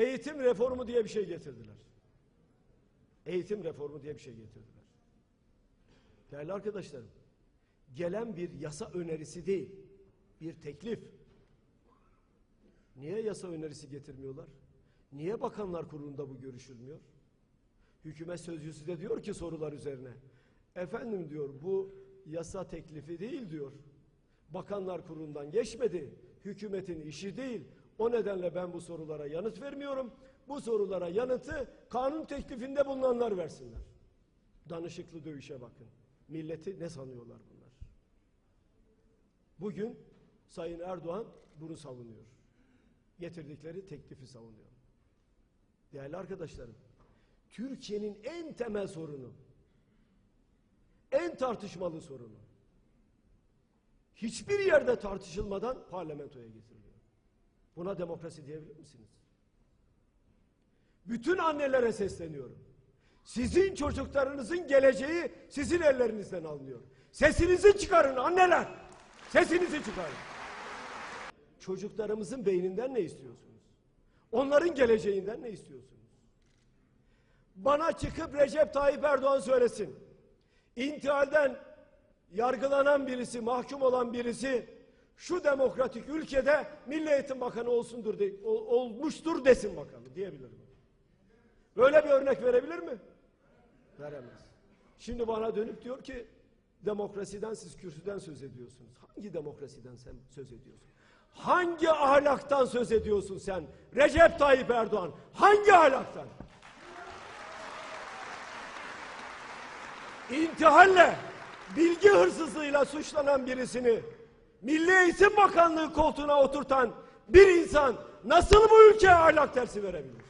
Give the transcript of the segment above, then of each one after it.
Eğitim reformu diye bir şey getirdiler. Eğitim reformu diye bir şey getirdiler. Değerli arkadaşlarım, gelen bir yasa önerisi değil, bir teklif. Niye yasa önerisi getirmiyorlar? Niye Bakanlar Kurulu'nda bu görüşülmüyor? Hükümet sözcüsü de diyor ki sorular üzerine. Efendim diyor bu yasa teklifi değil diyor. Bakanlar Kurulu'ndan geçmedi. Hükümetin işi değil. O nedenle ben bu sorulara yanıt vermiyorum. Bu sorulara yanıtı kanun teklifinde bulunanlar versinler. Danışıklı dövüşe bakın. Milleti ne sanıyorlar bunlar? Bugün Sayın Erdoğan bunu savunuyor. Getirdikleri teklifi savunuyor. Değerli arkadaşlarım, Türkiye'nin en temel sorunu, en tartışmalı sorunu, hiçbir yerde tartışılmadan parlamentoya getiriliyor. Buna demokrasi diyebilir misiniz? Bütün annelere sesleniyorum. Sizin çocuklarınızın geleceği sizin ellerinizden alınıyor. Sesinizi çıkarın anneler. Sesinizi çıkarın. Çocuklarımızın beyninden ne istiyorsunuz? Onların geleceğinden ne istiyorsunuz? Bana çıkıp Recep Tayyip Erdoğan söylesin. İntihalden yargılanan birisi, mahkum olan birisi şu demokratik ülkede Milli Eğitim Bakanı olsundur de, ol- olmuştur desin bakalım diyebilir mi? Böyle bir örnek verebilir mi? Veremez. Şimdi bana dönüp diyor ki demokrasiden siz kürsüden söz ediyorsunuz. Hangi demokrasiden sen söz ediyorsun? Hangi ahlaktan söz ediyorsun sen? Recep Tayyip Erdoğan hangi ahlaktan? İntihalle, bilgi hırsızlığıyla suçlanan birisini Milli Eğitim Bakanlığı koltuğuna oturtan bir insan nasıl bu ülkeye ahlak dersi verebilir?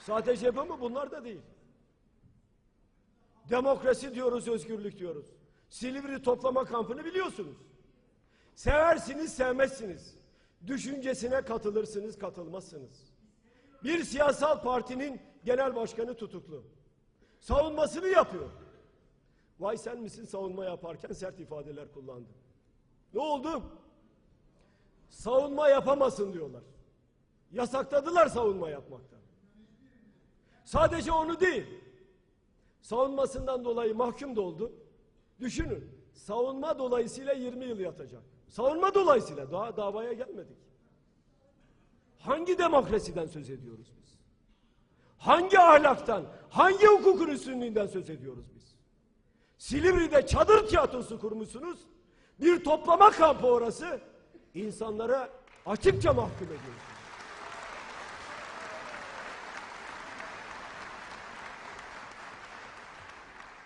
Sadece bu mu? Bunlar da değil. Demokrasi diyoruz, özgürlük diyoruz. Silivri toplama kampını biliyorsunuz. Seversiniz, sevmezsiniz. Düşüncesine katılırsınız, katılmazsınız. Bir siyasal partinin genel başkanı tutuklu. Savunmasını yapıyor. Vay sen misin savunma yaparken sert ifadeler kullandı. Ne oldu? Savunma yapamasın diyorlar. Yasakladılar savunma yapmaktan. Sadece onu değil. Savunmasından dolayı mahkum da oldu. Düşünün. Savunma dolayısıyla 20 yıl yatacak. Savunma dolayısıyla daha davaya gelmedik. Hangi demokrasiden söz ediyoruz biz? Hangi ahlaktan, hangi hukukun üstünlüğünden söz ediyoruz biz? Silivri'de çadır tiyatrosu kurmuşsunuz. Bir toplama kampı orası. İnsanlara açıkça mahkum ediyorsunuz.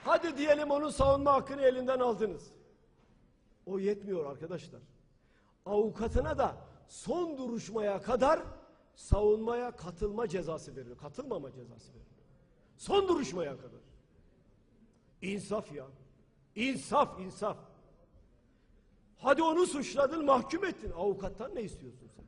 Hadi diyelim onun savunma hakkını elinden aldınız. O yetmiyor arkadaşlar. Avukatına da son duruşmaya kadar savunmaya katılma cezası veriyor. Katılmama cezası veriyor. Son duruşmaya kadar. İnsaf ya. İnsaf, insaf. Hadi onu suçladın, mahkum ettin. Avukattan ne istiyorsun sen?